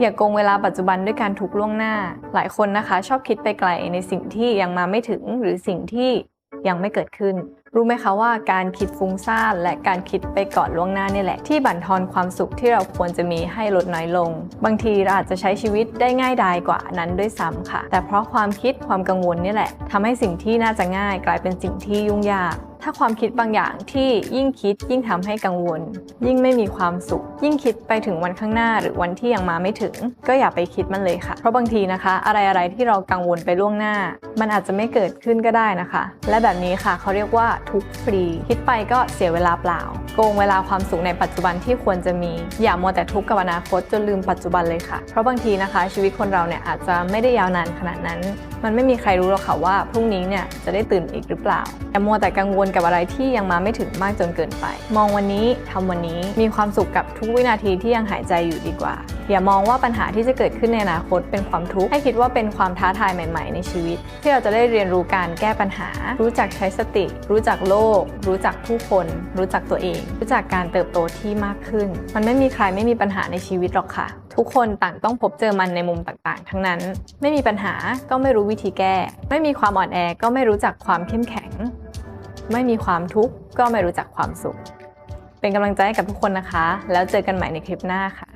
อย่าโกงเวลาปัจจุบันด้วยการทุกล่วงหน้า หลายคนนะคะ ชอบคิดไปไกลในสิ่งที่ยังมาไม่ถึงหรือสิ่งที่ยังไม่เกิดขึ้น รู้ไหมคะว่าการคิดฟุ้งซ่านและการคิดไปก่อนล่วงหน้านี่แหละ ที่บั่นทอนความสุขที่เราควรจะมีให้ลดน้อยลง บางทีเราอาจจะใช้ชีวิตได้ง่ายดายกว่านั้นด้วยซ้ำค่ะ แต่เพราะความคิดความกังวลนี่แหละทำให้สิ่งที่น่าจะง่าย กลายเป็นสิ่งที่ยุ่งยาก ถ้าความคิดบางอย่างที่ยิ่งคิดยิ่งทำให้กังวล ยิ่งไม่มีความสุข ยิ่งคิดไปถึงวันข้างหน้าหรือวันที่ยังมาไม่ถึง ก็อย่าไปคิดมันเลยค่ะ เพราะบางทีนะคะอะไรอะไรๆที่เรากังวลไปล่วงหน้า มันอาจจะไม่เกิดขึ้นก็ได้นะคะ และแบบนี้ค่ะเขาเรียกว่าทุกฟรี คิดไปก็เสียเวลาเปล่า โกงเวลาความสุขในปัจจุบันที่ควรจะมี อย่ามัวแต่ทุกข์กับอนาคตจนลืมปัจจุบันเลยค่ะ เพราะบางทีนะคะ ชีวิตคนเราเนี่ยอาจจะไม่ได้ยาวนานขนาดนั้นมันไม่มีใครรู้หรอกค่ะว่าพรุ่งนี้เนี่ยจะได้ตื่นอีกหรือเปล่าอย่ามัวแต่กังวลกับอะไรที่ยังมาไม่ถึงมากจนเกินไป มองวันนี้ทำวันนี้มีความสุขกับทุกวินาทีที่ยังหายใจอยู่ดีกว่า อย่ามองว่าปัญหาที่จะเกิดขึ้นในอนาคตเป็นความทุกข์ให้คิดว่าเป็นความท้าทายใหม่ ๆ ในชีวิต ที่เราจะได้เรียนรู้การแก้ปัญหา รู้จักใช้สติ รู้จักโลก รู้จักผู้คน รู้จักตัวเอง รู้จักการเติบโตที่มากขึ้น มันไม่มีใครไม่มีปัญหาในชีวิตหรอกค่ะ ทุกคนต่างต้องพบเจอมันในมุมต่างๆ ทั้งนั้น ไม่มีปัญหาก็ไม่รู้วิธีแก้ ไม่มีความอ่อนแอก็ไม่รู้จักความเข้มแข็ง ไม่มีความทุกข์ก็ไม่รู้จักความสุข เป็นกำลังใจให้กับทุกคนนะคะ แล้วเจอกันใหม่ในคลิปหน้าค่ะ